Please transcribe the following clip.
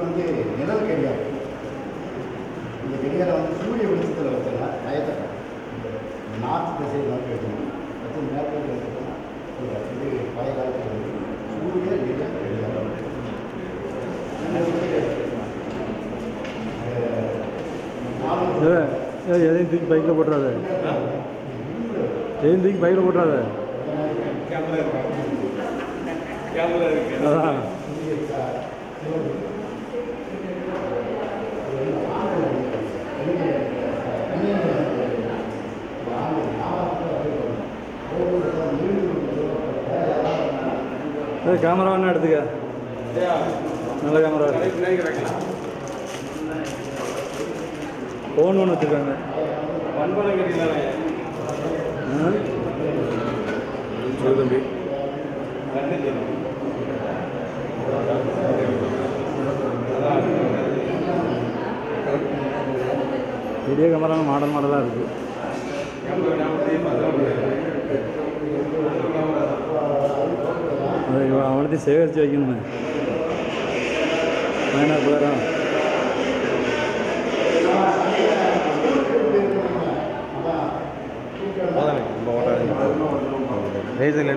வந்து நிழல் கடிகாரம். இந்த கடிகாரம் வந்து சூரிய வெளிச்சத்தில் வச்சோம்னா டயத்தை நார்த் திசை நோக்கி வைக்கணும் வச்சு மேற்கு வச்சோம்னா இது பழைய காலத்தில் வந்து சூரிய நிழல் ஏ, எதையும் தூக்கி பைக்கில் போட்டுறாத. எதையும் தூக்கி பைக்கில் போட்டுறாத. கேமரா இருக்கு. கேமரா இருக்கு. அதான். ஏ கேமரா வேணா எடுத்துக்க. நல்ல கேமரா ஃபோன் ஒன்று வச்சுருக்காங்க. தம்பி பெரிய கேமரா மாடல் மாடலாக இருக்குது அது இவன் அவனத்தையும் சேகரித்து வைக்கணுமே வேணா போயிடும் போதானே ரொம்ப ஓட்டாது